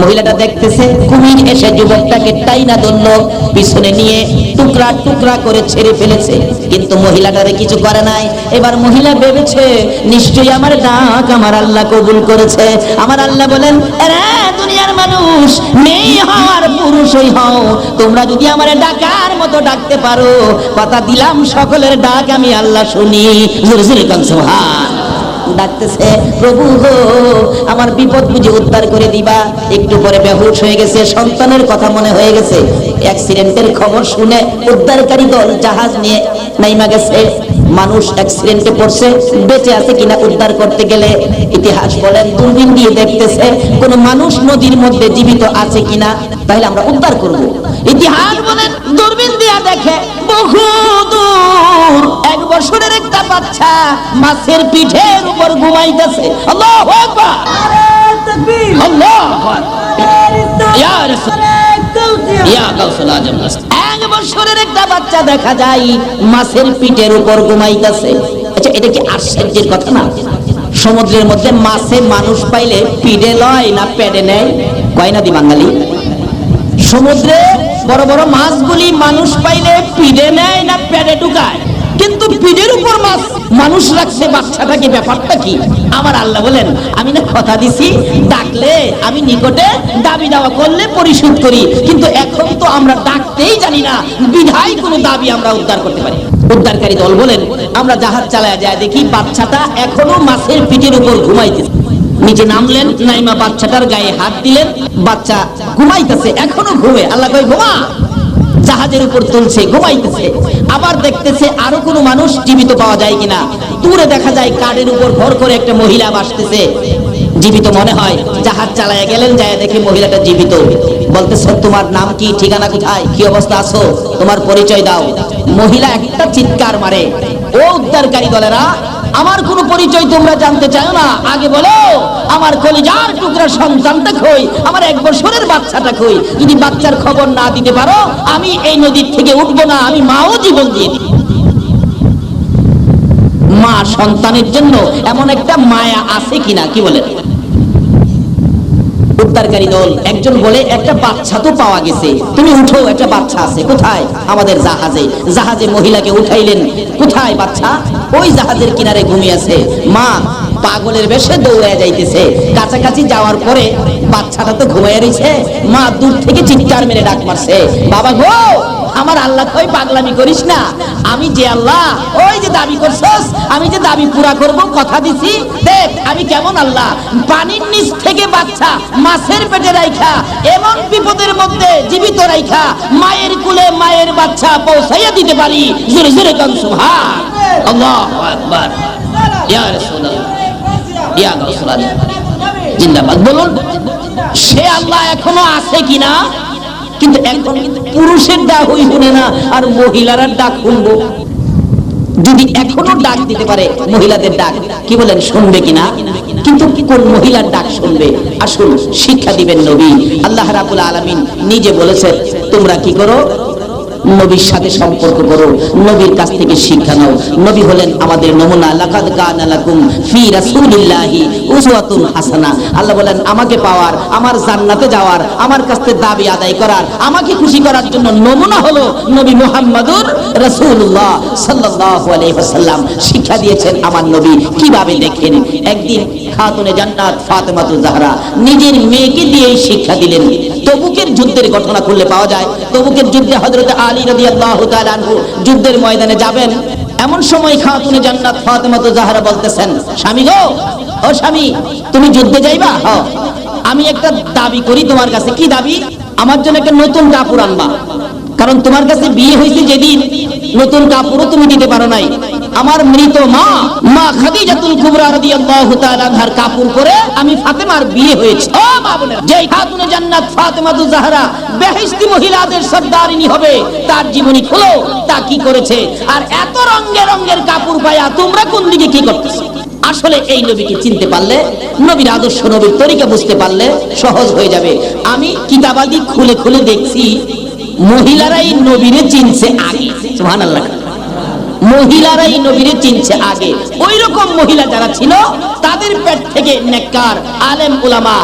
মহিলাটা দেখতেছে, কুমির এসে যুবকটাকে টাইনা ধরলো, পিছনে নিয়ে টুকরা টুকরা করে ছেড়ে ফেলেছে। কিন্তু মহিলাটারে কিছু করে নাই। এবার মহিলা ভেবেছে, নিশ্চয়ই আমার ডাক আমার আল্লাহ কবুল করেছে। আমার আল্লাহ বলেন দুনিয়ার মানুষ, মেয়ে হও আর পুরুষই হও। তোমরা যদি আমার ডাকার মতো ডাকতে পারো। কথা দিলাম, সকলের ডাক আমি আল্লাহ শুনি। জোরে জোরে কান সুবহান। ডাকতেছে, প্রভু গো, আমার বিপদ বুঝে উদ্ধার করে দিবা। একটু পরে বেহুশ হয়ে গেছে, সন্তানের কথা মনে হয়ে গেছে। অ্যাক্সিডেন্টের খবর শুনে উদ্ধারকারী দল জাহাজ নিয়ে নাইমা গেছে। মানুষ অ্যাক্সিডেন্টে পড়ছে, বেঁচে আছে কিনা উদ্ধার করতে গেলে ইতিহাস বলেন, দূরবীন দিয়ে দেখতেছে, কোন মানুষ নদীর মধ্যে জীবিত আছে কিনা, তাহলে আমরা উদ্ধার করব। ইতিহাস বলেন দূরবীন দিয়ে দেখে বহু দূর। এক বছরের একটা বাচ্চা মাছের পিঠের উপর ঘুমাইতেছে। আল্লাহু আকবার। আল্লাহু আকবার। ইয়া রাসূল ইয়া গাউসুল আজম এক বছরের একটা বাচ্চা দেখা যায় মাছের পিঠের উপর ঘুমাইতেছে। আচ্ছা এটা কি আশ্চর্যের কথা না? সমুদ্রের মধ্যে মাছে মানুষ পাইলে পিঠে লয় না পেড়ে নেয়? কয় না দি বাঙালি? সমুদ্রে বড় বড় মাছগুলি মানুষ পাইলে পিড়ে নেয় না পেড়ে ঢুকায়। কিন্তু পিঠের উপর মাছ মানুষ রাখছে বাচ্চাটাকে ব্যাপারটা কি? আমার আল্লাহ বলেন, আমি না কথা দিছি, ডাকলে আমি নিকটে দাবি দাওয়া করলে পরিশোধ করি। কিন্তু এখন তো আমরা ডাকতেই জানি না, বিধায় কোনো দাবি আমরা উদ্ধার করতে পারি। উদ্ধারকারী দল বলেন, আমরা জাহাজ চালায় যায় দেখি বাচ্চাটা এখনও মাছের পিঠের উপর ঘুমাইতেছে। নিচে নামলেন, নাইমা বাচ্চাটার গায়ে হাত দিলেন, বাচ্চা ঘুমাইতেছে, এখনও ঘুমে। আল্লাহ কয়, ঘুমা। জাহাজের উপর তুলছে, ঘুমাইতেছে। আবার দেখতেছে আরও কোনো মানুষ জীবিত পাওয়া যায় কিনা। দূরে দেখা যায় কাঠের উপর ভর করে একটা মহিলা বাসতেছে। জীবিত মনে হয়, জাহাজ চালায় গেলেন, যায় দেখে মহিলাটা জীবিত। বলতেছে, তোমার নাম কি? ঠিকানা কোথায়? কি অবস্থা আছো? তোমার পরিচয় দাও। মহিলা একটা চিৎকার মারে। ও উদ্ধারকারী দলেরা আমার কোনো পরিচয় তোমরা জানতে চাও না। আগে বলো, আমার কলিজার টুকরা সন্তানটা খই আমার এক বছরের বাচ্চাটা কই? যদি বাচ্চার খবর না দিতে পারো, আমি এই নদীর থেকে উঠবো না, আমি মাও জীবন দিয়ে দিই। মা সন্তানের জন্য এমন একটা মায়া আছে কিনা, কি বলেন? উদ্ধারকারী দল। একজন বলে, একটা বাচ্চা তো পাওয়া গেছে। তুমি উঠো, একটা বাচ্চা আছে। কোথায়? আমাদের জাহাজে। জাহাজে মহিলাকে উঠাইলেন। কোথায় বাচ্চা? ওই জাহাজের কিনারে ঘুমিয়ে আছে। মা, পাগলের বেশে দৌড়ে যাইতেছে। কাছাকাছি যাওয়ার পরে বাচ্চাটা তো ঘুমিয়ে রয়েছে মা, দূর থেকে চিৎকার মেরে ডাক মারছে। বাবা গো, আমার আল্লাহ কই পাগলামি করিস না? আমি যে আল্লাহ, ওই যে দাবি করছস, আমি যে দাবি পুরা করব, কথা দিছি। দেখ, আমি কেমন আল্লাহ? পানির নিচ থেকে বাচ্চা, মাছের পেটে রাইখা, এমন বিপদের মধ্যে জীবিত রাইখা, মায়ের কুলে মায়ের বাচ্চা পৌঁছাইয়া দিতে পারি। জোরে জোরে কান, সুবহান। আল্লাহু আকবার। ইয়া রাসূলুল্লাহ। ইয়া আজম জিন্দাবাদ। বলুন, সে আল্লাহ এখনও আছে কিনা? কিন্তু এখন পুরুষের ডাক হই শুনে না, আর মহিলারা ডাক শুনব। যদি এখনও ডাক দিতে পারে মহিলাদের ডাক, কি বলেন, শুনবে কিনা? কিন্তু কোন মহিলার ডাক শুনবে? আসুন, শিক্ষা দিবেন নবী। আল্লাহ রাবুল আলমিন নিজে বলেছেন, তোমরা কি করো? নবীর সাথে সম্পর্ক করো, নবীর কাছ থেকে শিক্ষা নাও। নবী হলেন আমাদের নমুনা। লাকাদ কানা লাকুম ফি রাসূলিল্লাহি উসওয়াতুন হাসানা। আল্লাহ বলেন, আমাকে পাওয়ার, আমার জান্নাতে যাওয়ার, আমার কাছ থেকে দাবি আদায় করার, আমাকে খুশি করার জন্য নমুনা হলো নবী মুহাম্মাদুর রাসূলুল্লাহ সাল্লাল্লাহু আলাইহি শিক্ষা দিয়েছেন আমার নবী। কীভাবে দেখেন? একদিন খাতুনে জান্নাত ফাতেমাতুজ জাহরা নিজের মেয়েকে দিয়ে শিক্ষা দিলেন। তবুকের যুদ্ধের ঘটনা খুললে পাওয়া যায়। তবুকের যুদ্ধে হযরত আলী তাআলা আনহু যুদ্ধের ময়দানে যাবেন। এমন সময় খাতুনে জান্নাত ফাতেমাতু জাহরা বলতেছেন, স্বামী গো, ও স্বামী, তুমি যুদ্ধে যাইবা? হ আমি একটা দাবি করি তোমার কাছে। কি দাবি? আমার জন্য একটা নতুন কাপড় আনবা। কারণ তোমার কাছে বিয়ে হয়েছে যেদিন নতুন কাপড়ও তুমি দিতে পারো নাই। আমার মৃত মা মা খাদিজাতুল কুবরা রাদিয়াল্লাহু তাআলা আনহার কাপড় পরে আমি ফাতেমার বিয়ে হয়েছে। ও মা যেই খাতুনে জান্নাত জাহরা বেহেশতি মহিলাদের হবে, তার জীবনী তা কি করেছে? আর এত রঙের রঙের কাপড় পায়া তোমরা কোন দিকে কি করতেছো? আসলে এই নবীকে চিনতে পারলে, নবীর আদর্শ, নবীর তরিকা বুঝতে পারলে সহজ হয়ে যাবে। আমি কিতাবাদি খুলে খুলে দেখছি মহিলারাই নবীরে চিনছে আগে। সুবহানাল্লাহ। মহিলারাই নবীরে চিনছে আগে। ওই রকম মহিলা যারা ছিল, তাদের পেট থেকে নেককার, আলেম উলামা,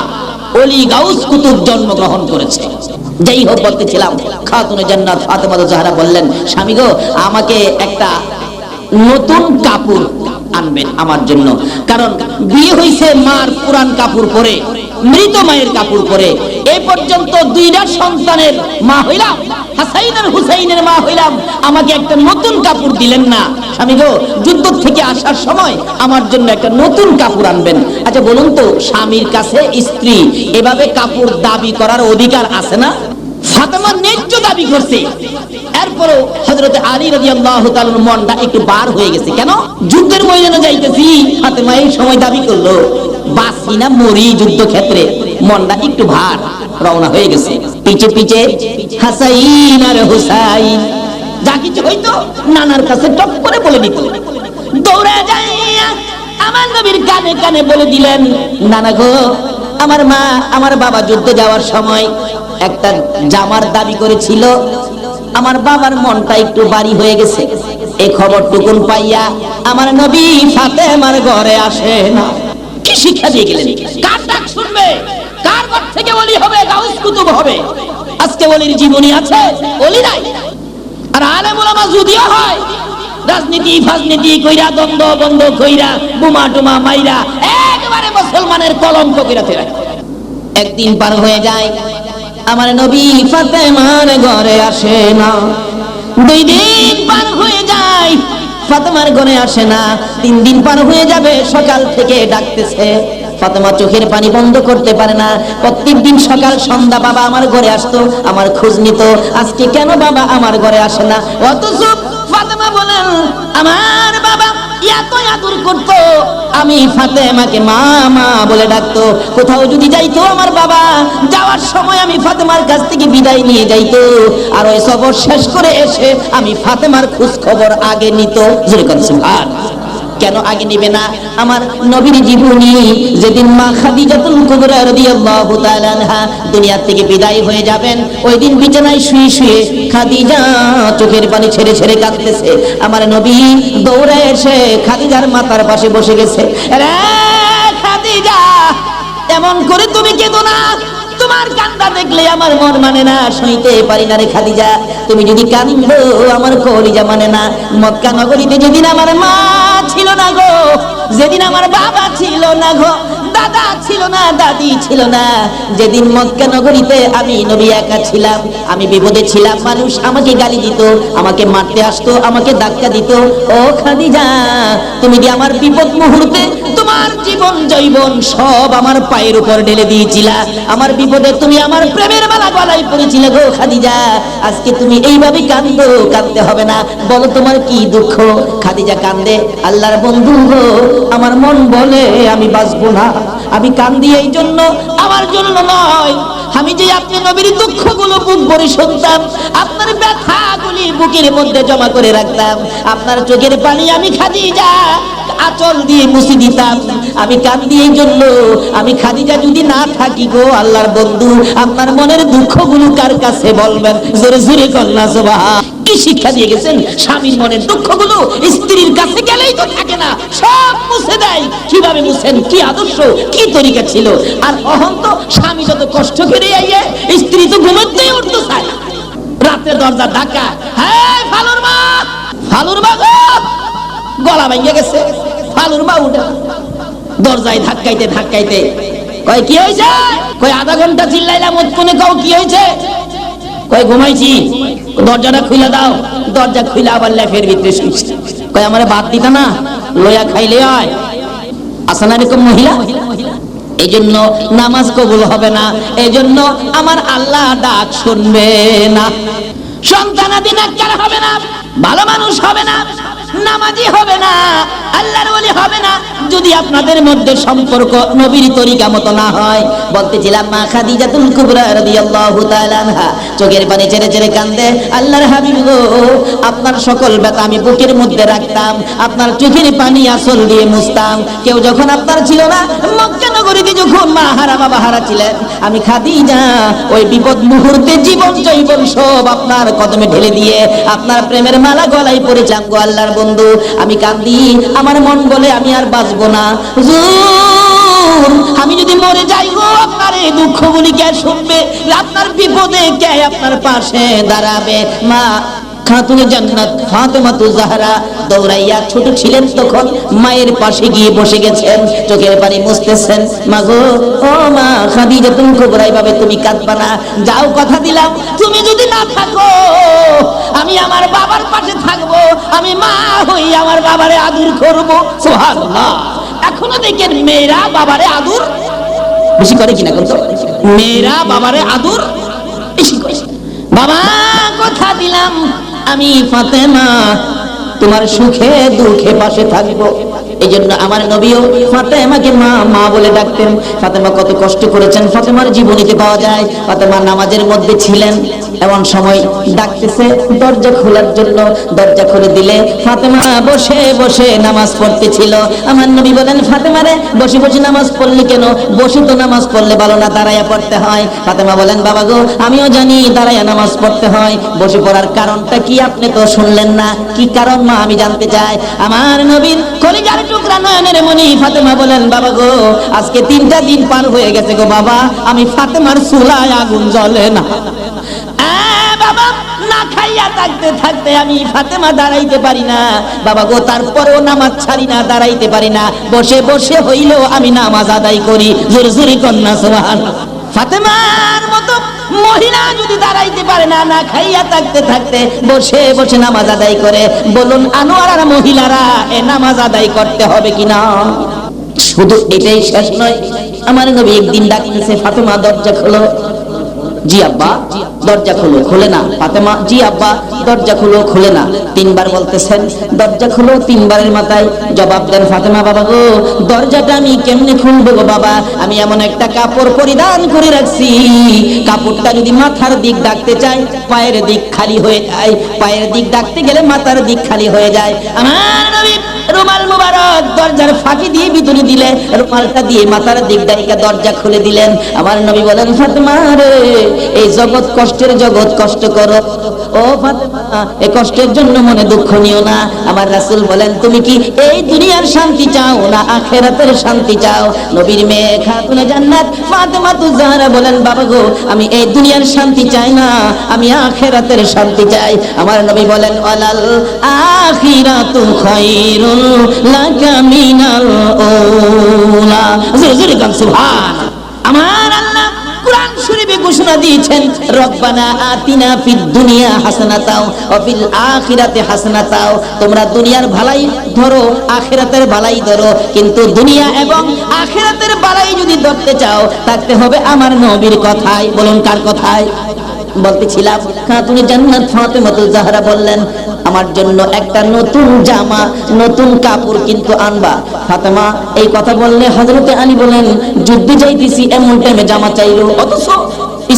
অলি গাউস কুতুব জন্মগ্রহণ করেছে। যাই হোক বলতেছিলাম, খাতুনে জান্নাত ফাতেমা জাহরা বললেন, স্বামী গো, আমাকে একটা নতুন কাপড় আনবেন আমার জন্য। কারণ বিয়ে হইছে মার পুরান কাপড় পরে। মৃত মায়ের কাপড় পরে। এই পর্যন্ত দুইটা সন্তানের মা হইলাম হাসাইন আর হুসাইনের মা হইলাম। আমাকে একটা নতুন কাপড় দিলেন না। স্বামী গো, যুদ্ধ থেকে আসার সময় আমার জন্য একটা নতুন কাপড় আনবেন। আচ্ছা বলুন তো, স্বামীর কাছে স্ত্রী এভাবে কাপড় দাবি করার অধিকার আছে না? ফাতেমা ন্যায্য দাবি করছে। এরপরও হযরতে আলী রাদিয়াল্লাহু তাআলার মনটা একটু বার হয়ে গেছে। কেন? যুদ্ধের ময়দানে যাইতেছি, ফাতেমা এই সময় দাবি করল বাসি না মরি যুদ্ধ ক্ষেত্রে। মনটা একটু ভার, রওনা হয়ে গেছে। পিছে পিছে হাসাইন আর হুসাইন। যা কিছু হইতো নানার কাছে টপ করে বলে দিত। যাইয়া আমার নবীর কানে কানে বলে দিলেন, নানা গো, আমার মা, আমার বাবা যুদ্ধে যাওয়ার সময় একটা জামার দাবি করেছিল। আমার বাবার মনটা একটু বাড়ি হয়ে গেছে। এই খবর টুকুন পাইয়া আমার নবী ফাতেমার ঘরে আসে না। কি শিক্ষা দিয়ে গেলেন? কার ডাক শুনবে? কার ঘর থেকে ওলি হবে? গাউস কুতুব হবে। আজকে ওলির জীবনী আছে ওলি নাই। আর আলেম ওলামা যদিও হয়, রাজনীতি, ফাজনীতি কইরা, দ্বন্দ্ব, বন্ধ কইরা, বোমা টুমা মাইরা, একেবারে মুসলমানের কলঙ্ক কইরা ফেরা একদিন পার হয়ে যায়, আমার নবী ফাতেমার ঘরে আসে না দুই দিন পার হয়ে যায় ফাতেমার ঘরে আসে না। তিন দিন পার হয়ে যাবে, সকাল থেকে ডাকতেছে। ফাতেমা চোখের পানি বন্ধ করতে পারে না। প্রত্যেক দিন সকাল, সন্ধ্যা বাবা আমার ঘরে আসতো, আমার খোঁজ নিত। আজকে কেন বাবা আমার ঘরে আসে না? অথচ ফাতেমা বলেন, আমার বাবা এত আদর করতো। আমি ফাতেমাকে মা মা বলে ডাকতো, কোথাও যদি যাইতো আমার বাবা, যাওয়ার সময় আমি ফাতেমার কাছ থেকে বিদায় নিয়ে যাইতো। আর ওই শেষ করে এসে আমি ফাতেমার খোঁজ খবর আগে নিত। জোরে কথা। কেন আগে নিবে না? আমার নবীর জীবনী, যেদিন মা খাদিজাতুল কুবরা রাদিয়াল্লাহু তাআলা আনহা দুনিয়া থেকে বিদায় হয়ে যাবেন, ওই দিন বিছানায় শুয়ে শুয়ে খাদিজা চোখের পানি ছেড়ে ছেড়ে কাঁদতেছে। আমার নবী দৌড়ে এসে খাদিজার মাথার পাশে বসে গেছে। রে খাদিজা, এমন করে তুমি কেঁদো না? তোমার কান্দা দেখলে আমার মন মানে না সইতে পারি না রে খাদিজা। তুমি যদি কান্দো আমার কলিজা মানে না। মক্কা নগরীতে যেদিন আমার মা ছিল না গো, যেদিন আমার বাবা ছিল না গো দাদা ছিল না, দাদি ছিল না। যেদিন মক্কা নগরীতে আমি নবী একা ছিলাম, আমি বিপদে ছিলাম, মানুষ আমাকে গালি দিত, আমাকে মারতে আসতো, আমাকে ধাক্কা দিত। ও খাদিজা, তুমি কি আমার বিপদ মুহূর্তে তোমার জীবন জৈবন সব আমার পায়ের উপর ঢেলে দিয়েছিলা? আমার বিপদে তুমি আমার প্রেমের মালা গলায় পড়েছিলে গো খাদিজা। আজকে তুমি এইভাবে কান্দো কাঁদতে হবে না। বলো তোমার কি দুঃখ? খাদিজা কান্দে, আল্লাহর বন্ধু গো, আমার মন বলে আমি বাঁচবো না। আমি কান্দি এই জন্য, আমার জন্য নয়। আমি যে আপনি নবীর দুঃখগুলো বুক ভরে শুনতাম, আপনার ব্যথা ব্যথাগুলি বুকের মধ্যে জমা করে রাখতাম। আপনার চোখের পানি আমি খাদিজা আচল দিয়ে মুছি দিতাম। আমি কান্দি এই জন্য। আমি খাদিজা যদি না থাকি গো আল্লাহর বন্ধু, আপনার মনের দুঃখগুলো কার কাছে বলবেন? জোরে জোরে কল্লা সভা কি শিক্ষা দিয়ে গেছেন? স্বামীর মনের স্ত্রীর কাছে গেলেই তো থাকে না। সব মুছে দেয়। কীভাবে মুছেন? কি আদর্শ? কি তরিকা ছিল? আর অহন তো স্বামী যত কষ্ট করে আইয়ে, স্ত্রী তো ঘুমাতেই উঠতে চায় রাতে দরজা ধাক্কা। হ্যাঁ ফালুর মা! ফালুর মা গো! গলা ভেঙে গেছে। ফালুর উঠে দরজায় ধাক্কাইতে ধাক্কাইতে কয়, কি হয়েছে? কয়, আধা ঘণ্টা চিল্লাইলাম, উৎপনে কও, কি হয়েছে? কয়, ঘুমাইছি। দরজাটা খুলে দাও। দরজা খুলে আবার লেফের ভিতরে শুইছি। কয়, আমারে বাদ দিতা না, লয়া খাইলে হয়। আসে না এরকম মহিলা এই জন্য নামাজ কবুল হবে না এই জন্য আমার আল্লাহ ডাক শুনবে না। সন্তানাদি নাক্কার হবে না, ভালো মানুষ হবে না নামাজি হবে না। আল্লাহর ওলি হবে না। যদি আপনাদের মধ্যে সম্পর্ক নবীর তরিকা মতো না হয়, বলতেছিলাম, মা খাদিজাতুল কুবরা রাদিয়াল্লাহু তাআলা আনহা। চোখের পানি ছেড়ে ছেড়ে কান্দে, আল্লাহর হাবিব গো, আপনার সকল ব্যথা আমি বুকের মধ্যে রাখতাম, আপনার চোখের পানি আসল দিয়ে মুছতাম। কেউ যখন আপনার ছিল না, মক্কা নগরীতে যখন মা হারা বাবা হারা ছিলেন, আমি খাদিজা, ওই বিপদ মুহূর্তে জীবন জৈবন সব আপনার কদমে ঢেলে দিয়ে, আপনার প্রেমের মালা গলায় পড়েছিলাম গো আল্লাহর বন্ধু বন্ধু, আমি কান্দি আমার মন বলে আমি আর বাঁচবো না। আমি যদি মরে যাই গো, আপনার এই দুঃখ বলি কে শুনবে? আপনার বিপদে কে আপনার পাশে দাঁড়াবে? মা খাতুনে জান্নাত ফাতেমা তু জাহরা দৌড়াইয়া ছোট ছিলেন তখন, মায়ের পাশে গিয়ে বসে গেছেন, চোখের পানি মুছতেছেন। মা গো, ও মা, খাদিজা, তুমি কোবরাই ভাবে তুমি কাঁদবা না। যাও, কথা দিলাম। তুমি যদি না থাকো, আমি আমার বাবার পাশে থাকব। আমি মা হই আমার বাবারে আদর করব। সুবহানাল্লাহ। এখনও দেখেন মেয়েরা বাবারে আদর বেশি করে কিনা করতো মেয়েরা বাবারে আদর বেশি করে। বাবা, কথা দিলাম। আমি ফাতেমা তোমার সুখে দুঃখে পাশে থাকব। এই জন্য আমার নবীও ফাতেমাকে মা মা বলে ডাকতেন। ফাতেমা কত কষ্ট করেছেন। ফাতেমার জীবনীতে পাওয়া যায়, ফাতেমা নামাজের মধ্যে ছিলেন। এমন সময় ডাকতেছে, দরজা খোলার জন্য। দরজা খুলে দিলে ফাতেমা বসে বসে নামাজ পড়তেছিল। আমার নবী বলেন ফাতেমারে বসে বসে নামাজ পড়লি কেন? বসে তো নামাজ পড়লে ভালো না দাঁড়াইয়া পড়তে হয়। ফাতেমা বলেন, বাবা গো, আমিও জানি দাঁড়াইয়া নামাজ পড়তে হয়। বসে পড়ার কারণটা কি আপনি তো শুনলেন না? কি কারণ মা আমি জানতে চাই, আমার নবীর কলিজার টুকরা নয়নের মনি ফাতেমা বলেন, বাবা গো, আজকে তিনটা দিন পার হয়ে গেছে গো বাবা, আমি ফাতেমার চুলায় আগুন জ্বলে না। আমি না। বাবা গো, তারপরেও নামাজ ছাড়ি না, দাঁড়াইতে পারি না। বসে বসে হইলেও আমি নামাজ আদায় করি। জোরে জোরে কন্যা সোহান ফাতেমার মতো মহিলা যদি দাঁড়াইতে পারে না না খাইয়া থাকতে থাকতে বসে বসে নামাজ আদায় করে, বলুন, আনোয়ার মহিলারা এ নামাজ আদায় করতে হবে কিনা? শুধু এটাই শেষ নয়, আমার নবী একদিন ডাকতেছে ফাতেমা দরজা খোলো। জি আব্বা, দরজা খুলো, খুলে না। ফাতেমা, জি আব্বা, দরজা খুলো, খুলে না। তিনবার বলতেছেন, দরজা খুলো তিনবারের মাথায়। জবাব দেন ফাতেমা বাবা গো, দরজাটা আমি কেমনে খুলবো গো বাবা? আমি এমন একটা কাপড় পরিধান করে রাখছি। কাপড়টা যদি মাথার দিক ডাকতে চাই পায়ের দিক খালি হয়ে যায়। পায়ের দিক ডাকতে গেলে মাথার দিক খালি হয়ে যায়। আমার নবী রুমাল মুবারক দরজার ফাঁকি দিয়ে ভিতরে দিলে রুমালটা দিয়ে মাথার দিক ডাইকা দরজা খুলে দিলেন। আমার নবী বলেন, ফাতেমা রে, এই জগৎ কষ্টের জগৎ, কষ্ট করো। ও ফাতেমা এই কষ্টের জন্য মনে দুঃখ নিও না। আমার রাসূল বলেন, তুমি কি এই দুনিয়ার শান্তি চাও না আখেরাতের শান্তি চাও? নবীর মেয়ে খাতুনে জান্নাত, ফাতেমা তু জাহরা, বলেন, বাবা গো, আমি এই দুনিয়ার শান্তি চাই না, আমি আখেরাতের শান্তি চাই। আমার নবী বলেন ওয়ালাল আখিরাতু খায়রুল আমার আল্লাহ শরীফে ঘোষণা দিয়েছেন, রব্বানা আতিনা ফিদ দুনিয়া হাসানাতাও ওয়া ফিল আখিরাতি হাসানাতাও। তোমরা দুনিয়ার ভালাই ধরো, আখিরাতের ভালাই ধরো, কিন্তু দুনিয়া এবং আখিরাতের ভালাই যদি ধরতে চাও, থাকতে হবে আমার নবীর কথায়। বলুন, কার কথায়? বলতেছিলাম, খাতুনে জান্নাত ফাতেমাতু জাহরা বললেন, আমার জন্য একটা নতুন জামা, নতুন কাপড় কিন্তু আনবা। ফাতেমা এই কথা বললে হযরতে আলী বলেন যুদ্ধে যাইতেছি, এমন টাইমে জামা চাইলো। অথচ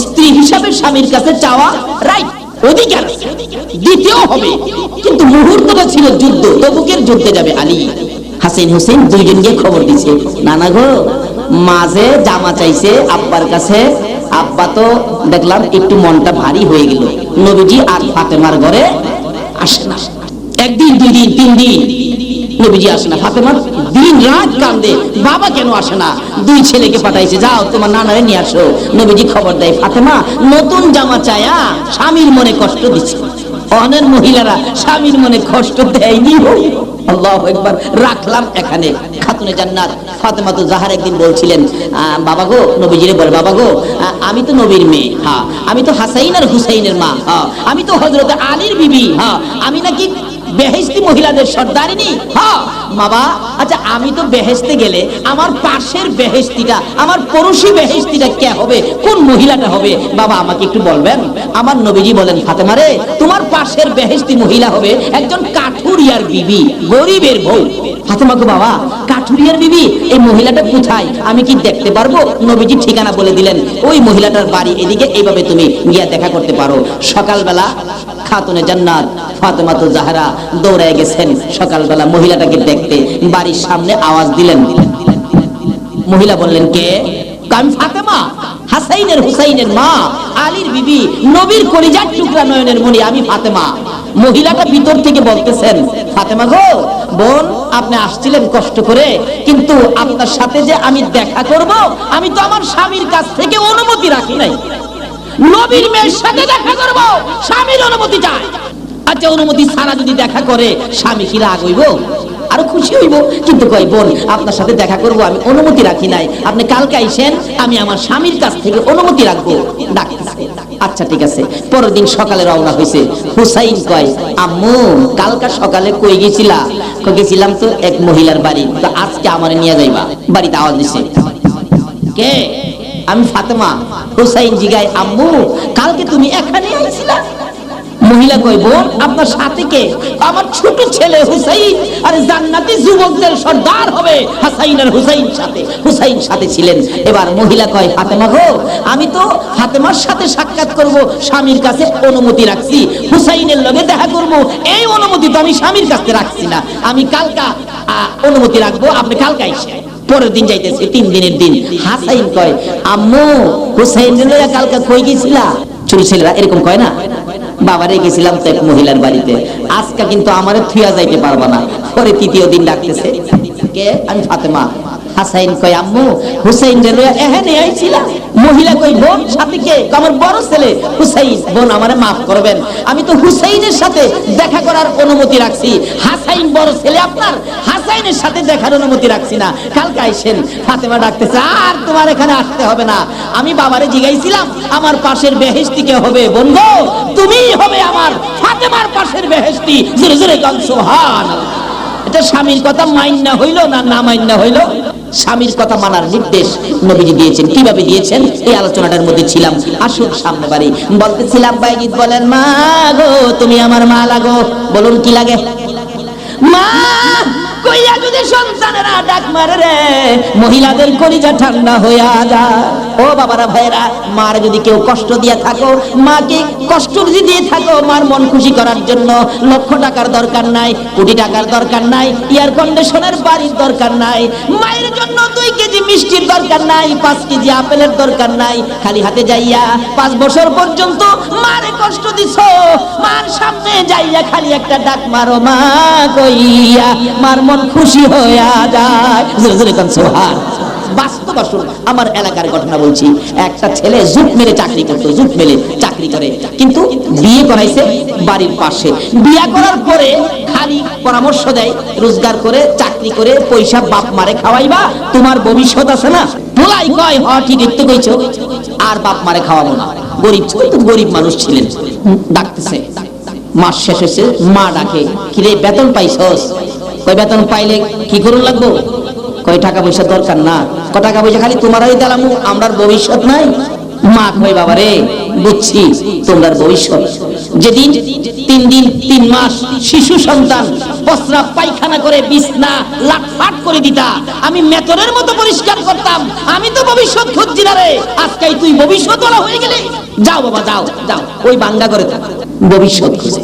স্ত্রী হিসাবে স্বামীর কাছে চাওয়া রাইট অধিকার। দিতেও হবে, কিন্তু মুহূর্তটা ছিল যুদ্ধ তবুকের যুদ্ধে যাবে আলী? হাসিন হুসেন দুইজন গিয়ে খবর দিছে। নানা গো, মাঝে জামা চাইছে আব্বার কাছে। আব্বা তো দেখলাম একটু মনটা ভারী হয়ে গেল। নবীজি আর ফাতেমার ঘরে আসে না। একদিন, দুই দিন, তিন দিন নবীজি আসে না ফাতেমার দিন রাত কান্দে, বাবা কেন আসে না? দুই ছেলেকে পাঠাইছে, যাও তোমার নানারে নিয়ে আসো। নবীজি খবর দেয়, ফাতেমা, নতুন জামা চায়া স্বামীর মনে কষ্ট দিচ্ছে। অনেক মহিলারা স্বামীর মনে কষ্ট দেয়নি। আল্লাহ একবার রাখলাম এখানে, খাতুনে জান্নাত। ফাতেমা তো জাহার একদিন বলছিলেন বাবা গো, নবীজিরে বল, বাবা গো আমি তো নবীর মেয়ে হ্যাঁ আমি তো হাসাইন আর হুসাইনের মা হ্যাঁ আমি তো হজরত আলীর বিবি হ্যাঁ আমি নাকি বেহেস্তি মহিলাদের সর্দারিনী হ্যাঁ বাবা আচ্ছা আমি তো বেহেস্তে গেলে আমার পাশের বেহেস্তিটা আমার পড়োশি বেহেস্তিটা কে হবে? কোন মহিলাটা হবে? বাবা, আমাকে একটু বলবেন? আমার নবীজি বলেন ফাতেমারে তোমার পাশের বেহেস্তি মহিলা হবে একজন কাঠুরিয়ার বিবি, গরিবের বউ। ফাতেমাকে বাবা, কাঠুরিয়ার বিবি? এই মহিলাটা কোথায়? আমি কি দেখতে পারব? নবীজি ঠিকানা বলে দিলেন। ওই মহিলাটার বাড়ি এদিকে এইভাবে তুমি গিয়া দেখা করতে পারো। সকালবেলা খাতুনে জান্নাত ফাতেমাতু জাহরা দৌড়ায় গেছেন। সকালবেলা মহিলাটাকে দেখতে বাড়ির সামনে আওয়াজ দিলেন। মহিলা বললেন, কে? আমি ফাতেমা হাসাইনের হুসাইনের মা, আলীর বিবি, নবীর কলিজার টুকরা নয়নের মণি আমি ফাতেমা। মহিলাটা ভিতর থেকে বলতেছেন, ফাতেমা গো বোন, আপনি আসছিলেন কষ্ট করে, কিন্তু আপনার সাথে যে আমি দেখা করব, আমি তো আমার স্বামীর কাছ থেকে অনুমতি রাখি নাই। নবীর মেয়ের সাথে দেখা করব, স্বামীর অনুমতি চাই। আচ্ছা অনুমতি ছাড়া যদি দেখা করে, স্বামী কি রাগ হইব? আরও খুশি হইব। কিন্তু কই বোন, আপনার সাথে দেখা করব, আমি অনুমতি রাখি নাই। আপনি কালকে আইসেন, আমি আমার স্বামীর কাছ থেকে অনুমতি রাখব। ডাকতেছে। আচ্ছা ঠিক আছে। পরের দিন সকালে রওনা হয়েছে হুসাইন কয়, আম্মু, কালকা সকালে কই গেছিলা? কই গেছিলাম তো এক মহিলার বাড়ি। তো আজকে আমারে নিয়ে যাইবা। বাড়িতে আওয়াজ দিছে। কে? আমি ফাতেমা। হুসাইন জিগায়, আম্মু, কালকে তুমি এখানে আইছিলা? মহিলা কই বোন আপনার সাথে কে আমার ছোট ছেলে হুসাইন আরে জান্নাতি যুবকদের সর্দার হবে হাসাইন আর হুসাইন সাথে। হুসাইন সাথে ছিলেন। এবার মহিলা কয়, ফাতেমা গো, আমি তো ফাতেমার সাথে সাক্ষাৎ করব, স্বামীর কাছে অনুমতি রাখছি। হুসাইনের লগে দেখা করব, এই অনুমতি তো আমি স্বামীর কাছে রাখছি না। আমি কালকা অনুমতি রাখব, আপনি কালকা আইসেন। পরের দিন যাইতেছে, তিন দিনের দিন। হাসাইন কয়, আম্মু হুসাইন কালকা কই গেছিলা? ছোট ছেলেরা, এরকম কয় না? বাবারে গেছিলাম তো এক মহিলার বাড়িতে। আজকে কিন্তু আমারে থুয়া যাইতে পারবা না। পরে তৃতীয় দিন ডাকতেছে, কে? আমি ফাতেমা। হাসাইন কয়, আম্মু, হুসাইন রে লইয়া এখানে আইছিলা, মহিলা কই বোন, সাথে কে? আমার বড় ছেলে, হুসাইন, বোন, আমারে মাফ করবেন। আমি তো হুসাইনের সাথে দেখা করার অনুমতি রাখছি। হাসাইন বড় ছেলে আপনার, হাসাইনের সাথে দেখার অনুমতি রাখছি না। কালকে আইসেন, ফাতেমা ডাকতেছে, আর তোমার এখানে আসতে হবে না। আমি বাবারে জিগাইছিলাম, আমার পাশের বেহেশতি কে হবে? বোন গো, তুমিই হবে আমার, ফাতেমার পাশের বেহেশতি। জোরে জোরে গান, সুবহানাল্লাহ। এটা স্বামীর কথা মাইন্না হইল না না মাইন্না হইল? স্বামীর কথা মানার নির্দেশ নবীজি দিয়েছেন। কীভাবে দিয়েছেন? এই আলোচনাটার মধ্যে ছিলাম। আসুন সামনে বাড়ি। বলতেছিলাম বাইজিৎ বলেন, মা গো, তুমি আমার মা লাগো। বলুন, কি লাগে? মা কইয়া যদি সন্তানেরা ডাক মারে রে, মহিলাদের কলিজা ঠান্ডা হইয়া যায়। ও বাবারা ভাইরা মার যদি কেউ কষ্ট দিয়ে থাকো, মাকে কষ্ট যদি দিয়ে থাকো, মার মন খুশি করার জন্য লক্ষ টাকার দরকার নাই, কোটি টাকার দরকার নাই এয়ার কন্ডিশনের বাড়ির দরকার নাই, মায়ের জন্য দুই কেজি মিষ্টির দরকার নাই, পাঁচ কেজি আপেলের দরকার নাই, খালি হাতে যাইয়া পাঁচ বছর পর্যন্ত মারে কষ্ট দিছ, মার সামনে যাইয়া খালি একটা ডাক মারো, মা কইয়া, মার মন খুশি হইয়া যায়। জোরে জোরে কোন সোহান বাস্তব আমার এলাকার ঘটনা বলছি। একটা ছেলে জুট মেলে চাকরি করতো, জুট মেলে চাকরি করে। কিন্তু বিয়ে করাইছে বাড়ির পাশে। বিয়ে করার পরে খালি পরামর্শ দেয়, রোজগার করে, চাকরি করে, পয়সা বাপ মারে খাওয়াইবা, তোমার ভবিষ্যৎ আছে না? পোলাই কয়, হ, ঠিক একটু কইছো। আর বাপ মারে খাওয়াবো না। গরিব গরিব মানুষ ছিলেন। ডাকতেছে। মাস শেষ হয়েছে মা ডাকে, কিরে, বেতন পাইছস? কই বেতন পাইলে কি করুন লাগবো? কয় টাকা পয়সা দরকার? না। ক টাকা পয়সা খালি তোমারই দিলাম, আমরার ভবিষ্যৎ নাই? মা কই বাবা রে বুঝছি তোমরার ভবিষ্যৎ। যেদিন তিন দিন, তিন মাস শিশু সন্তান প্রস্রাব পায়খানা করে বিছনা লাটফাট করে দিতা। আমি মেতরের মতো পরিষ্কার করতাম। আমি তো ভবিষ্যৎ খুঁজছি না রে। আজকাই তুই ভবিষ্যৎ ওলা হয়ে গেলে। যাও, বাবা, যাও যাও। ওই বাঙ্গা করে থাক। ভবিষ্যৎ খুঁজে।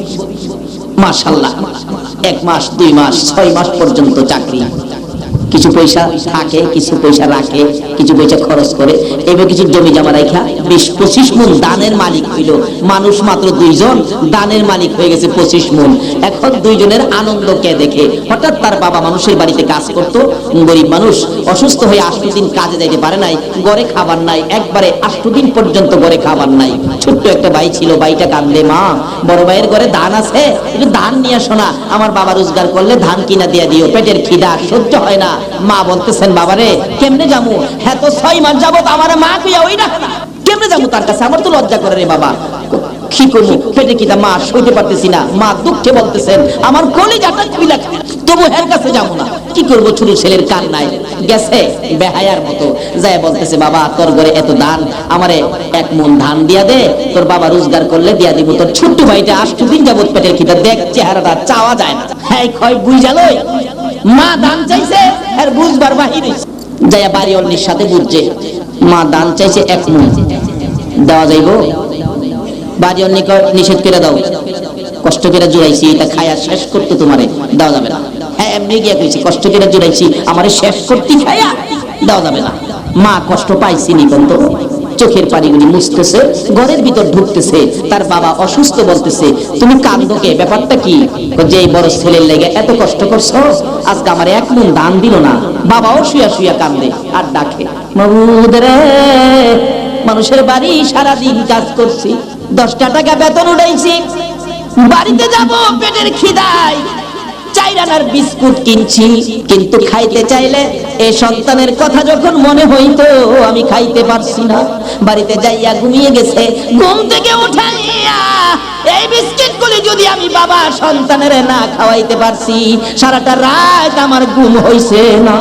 মাশাল্লাহ এক মাস, দুই মাস, ছয় মাস পর্যন্ত চাকরি। কিছু পয়সা থাকে, কিছু পয়সা রাখে, কিছু পয়সা খরচ করে। এবার কিছু জমি জমা রাখা বিশ পঁচিশ মন দানের মালিক হইল। মানুষ মাত্র দুইজন, দানের মালিক হয়ে গেছে পঁচিশ মন। এখন দুইজনের আনন্দ কে দেখে? হঠাৎ তার বাবা মানুষের বাড়িতে কাজ করতো, গরিব মানুষ অসুস্থ হয়ে আষ্ট দিন কাজে যাইতে পারে নাই গড়ে খাবার নাই, একবারে আষ্ট দিন পর্যন্ত গড়ে খাবার নাই। ছোট্ট একটা ভাই ছিল, ভাইটা কান্দে, মা, বড় ভাইয়ের ঘরে ধান আছে, একটু ধান নিয়ে শোনা আমার বাবা রোজগার করলে ধান কিনা দিয়ে দিও, পেটের খিদা সহ্য হয় না। মা বলতেছেন, বাবারে, কেমনে যাব? হ্যাঁ তো ছয় মাস যাবত আমার মা কুইয়া ওই না কেমনে যাব তার কাছে? আমার তো লজ্জা করে রে বাবা। কি করব? পেটে মা সইতে পারতেছি না। মা দুঃখে বলতেছেন, আমার। তবু কাছে যাব না। কি করব? ছোট ছেলের গেছে বেহায়ার মতো। যায় বলতেছে, বাবা, তোর ঘরে এত দান। আমারে এক মন ধান দিয়া দে। তোর বাবা রোজগার করলে দিয়া দিব। তোর ছোট্ট ভাইটা আষ্ট দিন যাবত পেটের খিদা দেখ, চেহারাটা চাওয়া যায় না। হ্যাঁ ক্ষয় বুঝালই মা দান চাইছে, আর বুঝবার বাহিরে যাইয়া বাড়ি অন্যের সাথে বুঝছে, মা দান চাইছে এক মন দেওয়া যাইব? বাড়ি অন্য নিষেধ করে দাও। কষ্ট করে জুড়াইছি, এটা খায়া শেষ করতে তোমারে দেওয়া যাবে না। হ্যাঁ এমনি গিয়া কইছি, কষ্ট করে জুড়াইছি, আমারে শেষ করতে খায়া দেওয়া যাবে না। মা কষ্ট পাইছি নি বন্ধু চোখের পানিগুলি মুছতেছে, ঘরের ভিতর ঢুকতেছে, তার বাবা অসুস্থ বলতেছে, তুমি কান্দকে ব্যাপারটা কি? যে বড় ছেলের লেগে এত কষ্ট করছ, আজকে আমার এক মন দান দিল না। বাবাও শুয়া শুয়া কান্দে আর ডাকে মাবুদ রে, মানুষের বাড়ি সারা দিন কাজ করছি, দশটা টাকা বেতন উঠাইছি, বাড়িতে যাব, পেটের খিদায়। চাইরানার বিস্কুট কিনছি, কিন্তু খাইতে চাইলে এ সন্তানের কথা যখন মনে হইতো, আমি খাইতে পারছি না। বাড়িতে যাইয়া ঘুমিয়ে গেছে, ঘুম থেকে উঠাইয়া এই বিস্কিট গুলি যদি আমি বাবা সন্তানের না খাওয়াইতে পারছি, সারাটা রাত আমার ঘুম হইছে না।